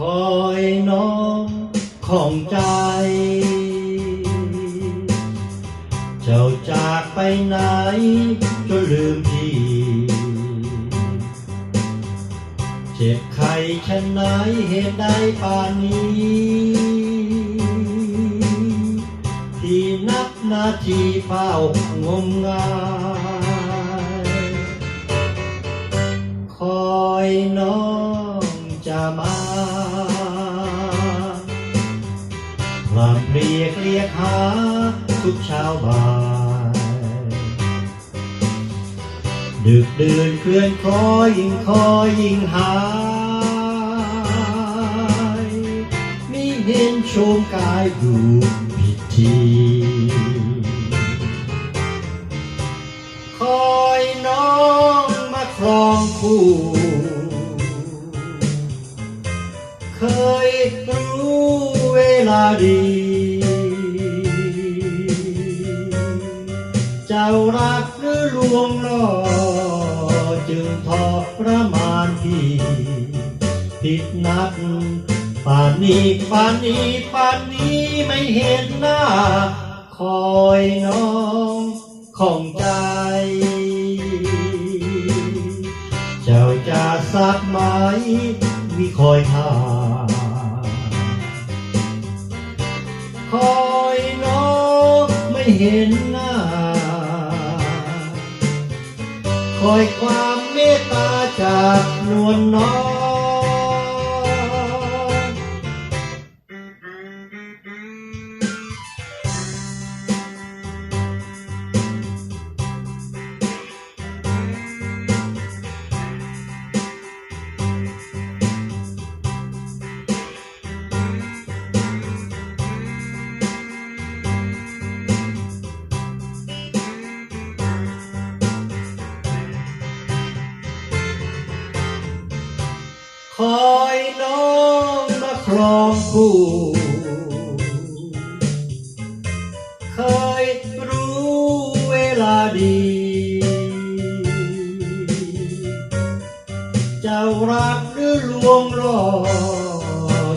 คอยน้องของใจ เจ้าจากไปไหนจนลืมพี่เจ็บใครชะไหนเหตุใดป่านนี้ ที่นับนาทีเฝ้างมงายคอยน้องจะมา ยกเรียกหาทุกเช้าบ่ายดึกเดือนเคลื่อนคอยยิ่งคอยยิ่งหายมิเห็นโชมกายอยู่ผิดทีคอยน้องมาครองคู่เคยรู้เวลาดี เจ้ารักหรือลวงล่อจึงทอประมาณพี่ผิดนัดป่านนี้ป่านนี้ป่านนี้ไม่เห็นหน้า คอยน้องของใจ เจ้าจะสักไหมวิคอยท่าคอยน้องไม่เห็นหน้า คอยความเมตตาจากนวลน้อง อยน้องมาครองคู่เคยรู้เวลาดี เจ้ารักหรือลวงล่อ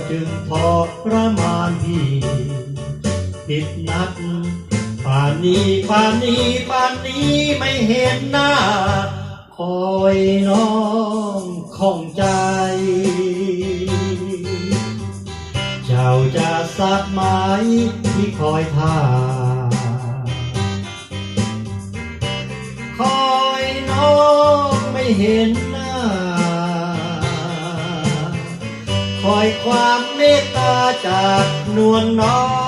จึงพอประมาณพี่ผิดนัดป่านนี้ป่านนี้ป่านนี้ไม่เห็นหน้า คอยน้องของใจาจะสักไม้ที่คอยท่า คอยน้องไม่เห็นหน้า คอยความเมตตาจากนวลน้อง